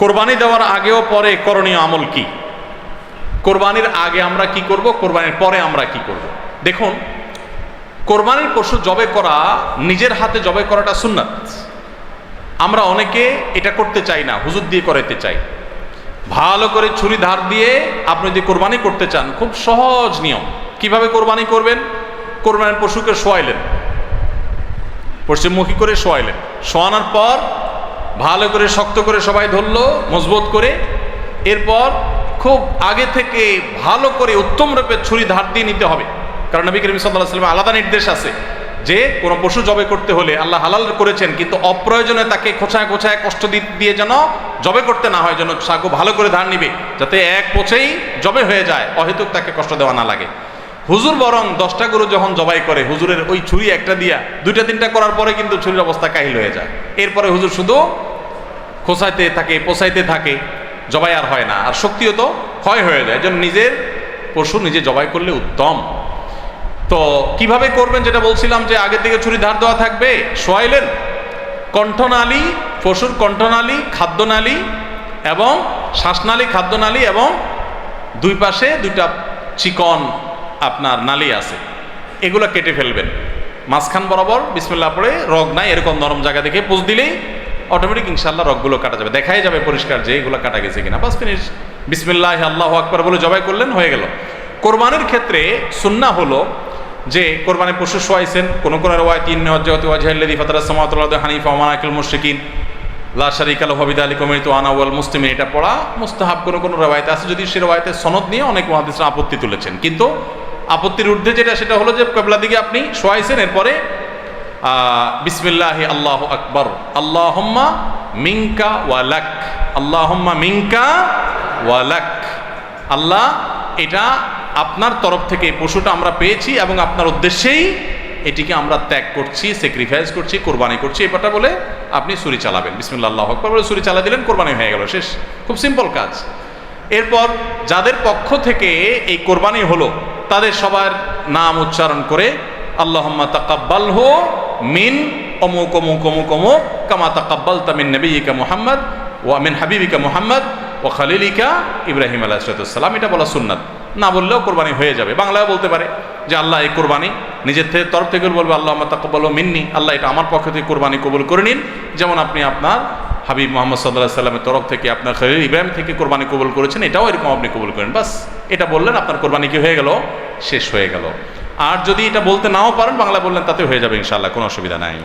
কোরবানি দেওয়ার আগেও পরে করণীয় আমল কি? কোরবানির আগে আমরা কি করব? কোরবানির পরে আমরা কি করব? দেখুন, কোরবানির পশু জবে করা, নিজের হাতে জবে করাটা সুন্নাত। আমরা অনেকে এটা করতে চাই না, হুজুর দিয়ে করাইতে চাই। ভালো করে ছুরি ধার দিয়ে আপনি যদি কোরবানি করতে চান, খুব সহজ নিয়ম। কীভাবে কোরবানি করবেন? কোরবানির পশুকে শোয়াইলেন। পশ্চিমমুখী করে শোয়াইলেন। শোয়ানোর পর ভালো করে শক্ত করে সবাই ধরলো, মজবুত করে। এরপর খুব আগে থেকে ভালো করে উত্তম রূপে ছুরি ধার দিয়ে নিতে হবে। কারণ নবী করিম সাল্লাহ আলাদা নির্দেশ আছে যে, কোনো পশু জবে করতে হলে আল্লাহ হালাল করেছেন, কিন্তু অপ্রয়োজনে তাকে খোঁচায় খোঁচায় কষ্ট দিয়ে যেন জবে করতে না হয়, যেন সাগু ভালো করে ধার নিবে, যাতে এক পোছেই জবে হয়ে যায়, অহেতুক তাকে কষ্ট দেওয়া না লাগে। হুজুর বরং দশটা গরু যখন জবাই করে, হুজুরের ওই ছুরি একটা দিয়া, দুইটা তিনটা করার পরে কিন্তু ছুরির অবস্থা কাহিল হয়ে যায়। এরপরে হুজুর শুধু খোসাইতে থাকে পোষাইতে থাকে, জবাই আর হয় না। আর শক্তিও তো ক্ষয় হয়ে যায়। যেন নিজের পশু নিজে জবাই করলে উত্তম। তো কীভাবে করবেন যেটা বলছিলাম যে আগে থেকে ছুরি ধার দেওয়া থাকবে, শোয়াইলেন। কণ্ঠনালী, পশুর কণ্ঠনালী, খাদ্যনালী এবং শ্বাসনালী, খাদ্যনালী এবং দুই পাশে দুইটা চিকন আপনার নালী আছে। এগুলো কেটে ফেলবেন। মাঝখান বরাবর, বিসমিল্লাহ পড়ে, রগ নাই, এরকম নরম জায়গা দেখে পোজ দিলেই অটোমেটিক ইনশাল্লাহ রগগুলো কাটা যাবে। দেখাই যাবে পরিষ্কার যে এগুলো কাটা গেছে কিনা। বাস ফিনিশ বিসমিল্লাহ, আল্লাহ আকবর বলে জবাই করলেন, হয়ে গেল। কোরবানির ক্ষেত্রে সুন্না হলো যে কোরবানি পশু শোয়াইছেন, কোনো কোনো রওয়ায় তিন ফাতারাস সামাওয়াতি ওয়াল আরদা হানিফা ওয়া মানাকিল মুশরিকিন। লা শারিকা লাহু বিযালিকা উমিরতু আনা ওয়াল মুসলিমিন। এটা পড়া মুস্তাহাব কোন কোন রওয়ায়াতে আছে। যদি সে রওয়ায়াতে সনদ নিয়ে অনেক মুহাদ্দিসরা আপত্তি তুলেছেন। কিন্তু আপত্তির ঊর্ধ্বে যেটা, সেটা হলো যে কেবলা দিকে আপনি শোয়াইছেন, এরপরে বিসমিল্লাহ আল্লাহ আকবর। আল্লাহম্মা মিঙ্কা ওয়ালাক আল্লাহম্মা মিঙ্কা ওয়ালাক আল্লাহ, এটা আপনার তরফ থেকে এই পশুটা আমরা পেয়েছি এবং আপনার উদ্দেশ্যেই এটিকে আমরা ত্যাগ করছি স্যাক্রিফাইস করছি, কোরবানি করছি। এবারটা বলে আপনি ছুরি চালাবেন। বিসমিল্লা আল্লাহ আকবর বলে ছুরি চালা দিলেন, কোরবানি হয়ে গেল, শেষ। খুব সিম্পল কাজ। এরপর যাদের পক্ষ থেকে এই কোরবানি হলো, তাদের সবার নাম উচ্চারণ করে, আল্লাহম্মা তাকাব্বাল হো মিন অমুক অমুক অমুক অমুক, কামা তাকাব্বাল তামিন নবীকা মুহাম্মদ ওয়া মিন হাবিবিকা মুহাম্মদ ও খালিলিকা ইব্রাহিম আলাহ আলাহিসাল্লাম এটা বলা সুন্নাত। না বললেও কোরবানি হয়ে যাবে। বাংলায় বলতে পারে যে আল্লাহ এই কোরবানি। নিজের থেকে তরফ থেকে বলবে আল্লাহ তাকব্বাল মিন্নি। আল্লাহ এটা আমার পক্ষ থেকে কোরবানি কবুল করে নিন। যেমন আপনি আপনার হাবিব মোহাম্মদ সাল্লাহ সাল্লামের তরফ থেকে আপনার খলিল ইব্রাহিম থেকে কোরবানি কবুল করেছেন। এটাও এরকম আপনি কবুল করেন। বাস, এটা বললেন, আপনার কোরবানি কি হয়ে গেল? শেষ হয়ে গেল। আর যদি এটা বলতে নাও পারেন বাংলা বললেন, তাতে হয়ে যাবে ইনশাল্লাহ কোনো অসুবিধা নাই।